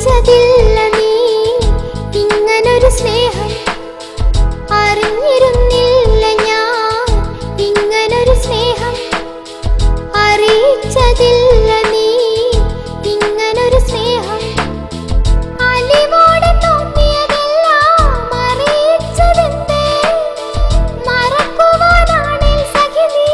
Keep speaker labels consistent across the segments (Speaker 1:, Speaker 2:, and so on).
Speaker 1: ഊഹിച്ചതില്ല നീ. ഇങ്ങനൊരു സ്നേഹം അറിഞ്ഞിരുന്നില്ല ഞാൻ. ഇങ്ങനൊരു സ്നേഹം അറിയിച്ചതില്ല നീ. ഇങ്ങനൊരു സ്നേഹം അലിവോടെ തോന്നിയതെല്ലാം. അറിയിച്ചതെന്തേ മറക്കുവാനാണ് സഖി നീ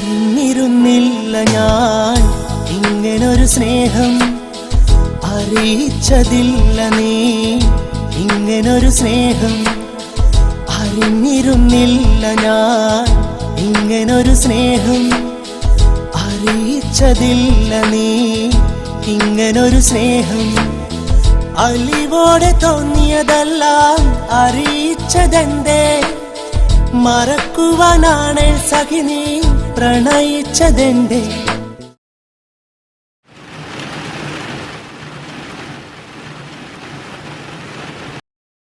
Speaker 2: അറിഞ്ഞിരുന്നില്ല ഞാൻ. ഇങ്ങനൊരു സ്നേഹം അറിയിച്ചതില്ല നീ. ഇങ്ങനൊരു സ്നേഹം അറിഞ്ഞിരുന്നില്ല ഞാൻ. ഇങ്ങനൊരു സ്നേഹം അറിയിച്ചതില്ല നീ. ഇങ്ങനൊരു സ്നേഹം അലിവോടെ തോന്നിയതെല്ലാം അറിയിച്ചതെന്തേ? മറക്കുവാനാണ് സഖിനി പ്രണയിച്ചതെന്തേ